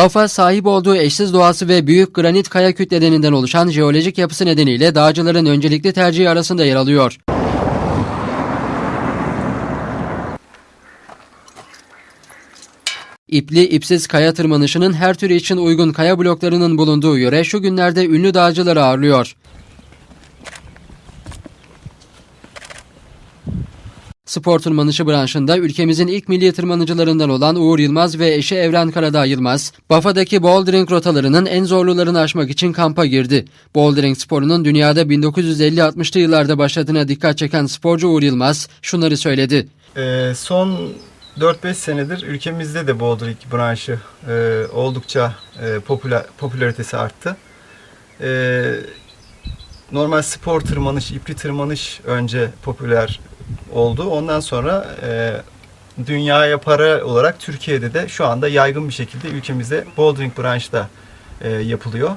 Bafa sahip olduğu eşsiz doğası ve büyük granit kaya kütlelerinden oluşan jeolojik yapısı nedeniyle dağcıların öncelikli tercihi arasında yer alıyor. İpli ipsiz kaya tırmanışının her türü için uygun kaya bloklarının bulunduğu yöre şu günlerde ünlü dağcıları ağırlıyor. Spor tırmanışı branşında ülkemizin ilk milli tırmanıcılarından olan Uğur Yılmaz ve eşi Evren Karadağ Yılmaz, Bafa'daki bouldering rotalarının en zorlularını aşmak için kampa girdi. Bouldering sporunun dünyada 1950-60'lı yıllarda başladığına dikkat çeken sporcu Uğur Yılmaz şunları söyledi. Ee, son 4-5 senedir ülkemizde de bouldering branşı e, oldukça e, popüler, popülaritesi arttı. E, normal spor tırmanış, ipli tırmanış önce popüler oldu. Ondan sonra e, dünyaya para olarak Türkiye'de de şu anda yaygın bir şekilde ülkemizde bouldering branşı da e, yapılıyor.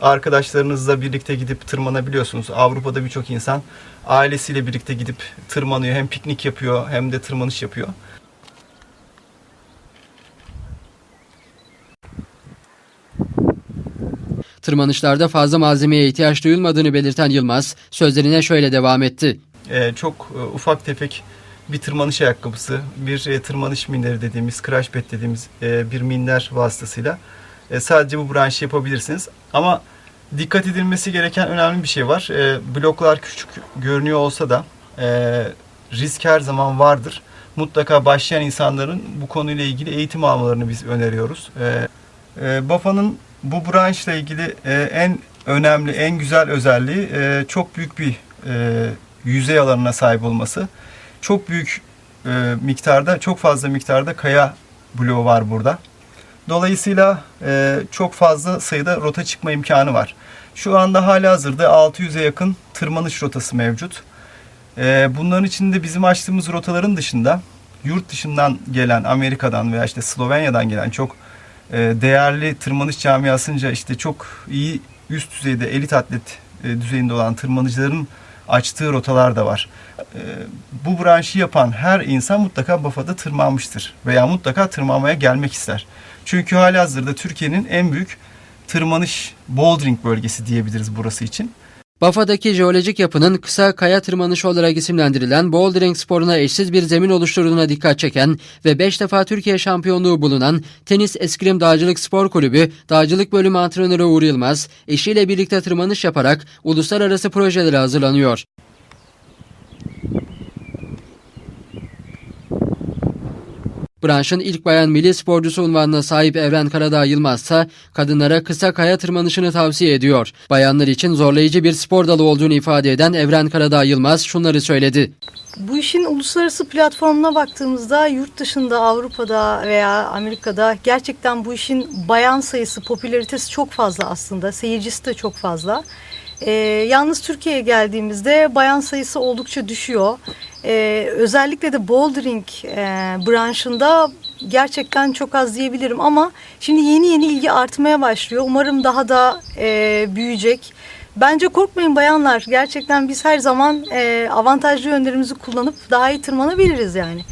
Arkadaşlarınızla birlikte gidip tırmanabiliyorsunuz. Avrupa'da birçok insan ailesiyle birlikte gidip tırmanıyor. Hem piknik yapıyor hem de tırmanış yapıyor. Tırmanışlarda fazla malzemeye ihtiyaç duyulmadığını belirten Yılmaz sözlerine şöyle devam etti. Ee, çok e, ufak tefek bir tırmanış ayakkabısı, bir e, tırmanış minderi dediğimiz, crash pad dediğimiz e, bir minder vasıtasıyla e, sadece bu branşı yapabilirsiniz. Ama dikkat edilmesi gereken önemli bir şey var. E, bloklar küçük görünüyor olsa da e, risk her zaman vardır. Mutlaka başlayan insanların bu konuyla ilgili eğitim almalarını biz öneriyoruz. E, e, BAFA'nın bu branşla ilgili e, en önemli, en güzel özelliği e, çok büyük bir e, yüzey alanına sahip olması. Çok büyük miktarda, çok fazla miktarda kaya bloğu var burada. Dolayısıyla çok fazla sayıda rota çıkma imkanı var. Şu anda hala hazırda 600'e yakın tırmanış rotası mevcut. Bunların içinde bizim açtığımız rotaların dışında yurt dışından gelen, Amerika'dan veya işte Slovenya'dan gelen çok değerli tırmanış camiasınca işte çok iyi üst düzeyde elit atlet e, düzeyinde olan tırmanıcıların açtığı rotalar da var. E, bu branşı yapan her insan mutlaka Bafa'da tırmanmıştır veya mutlaka tırmanmaya gelmek ister. Çünkü halihazırda Türkiye'nin en büyük tırmanış bouldering bölgesi diyebiliriz burası için. Bafa'daki jeolojik yapının kısa kaya tırmanışı olarak isimlendirilen bouldering sporuna eşsiz bir zemin oluşturduğuna dikkat çeken ve 5 defa Türkiye şampiyonluğu bulunan Tenis Eskrim Dağcılık Spor Kulübü Dağcılık Bölümü Antrenörü Uğur Yılmaz, eşiyle birlikte tırmanış yaparak uluslararası projelere hazırlanıyor. Branşın ilk bayan milli sporcusu unvanına sahip Evren Karadağ Yılmaz ise kadınlara kısa kaya tırmanışını tavsiye ediyor. Bayanlar için zorlayıcı bir spor dalı olduğunu ifade eden Evren Karadağ Yılmaz şunları söyledi. Bu işin uluslararası platformuna baktığımızda yurt dışında Avrupa'da veya Amerika'da gerçekten bu işin bayan sayısı, popülaritesi çok fazla aslında. Seyircisi de çok fazla. Ee, yalnız Türkiye'ye geldiğimizde bayan sayısı oldukça düşüyor. Ee, özellikle de bouldering e, branşında gerçekten çok az diyebilirim ama şimdi yeni yeni ilgi artmaya başlıyor. Umarım daha da e, büyüyecek. Bence korkmayın bayanlar. Gerçekten biz her zaman e, avantajlı yönlerimizi kullanıp daha iyi tırmanabiliriz yani.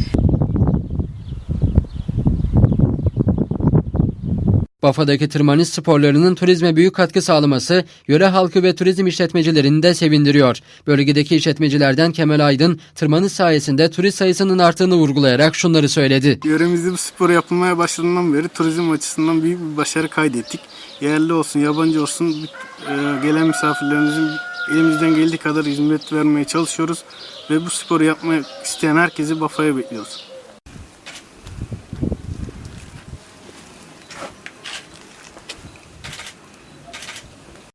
Bafa'daki tırmanış sporlarının turizme büyük katkı sağlaması yöre halkı ve turizm işletmecilerini de sevindiriyor. Bölgedeki işletmecilerden Kemal Aydın tırmanış sayesinde turist sayısının arttığını vurgulayarak şunları söyledi. Yöremizde bu spor yapılmaya başladığından beri turizm açısından büyük bir başarı kaydettik. Yerli olsun, yabancı olsun e, gelen misafirlerimizin elimizden geldiği kadar hizmet vermeye çalışıyoruz ve bu sporu yapmak isteyen herkesi Bafa'ya bekliyoruz.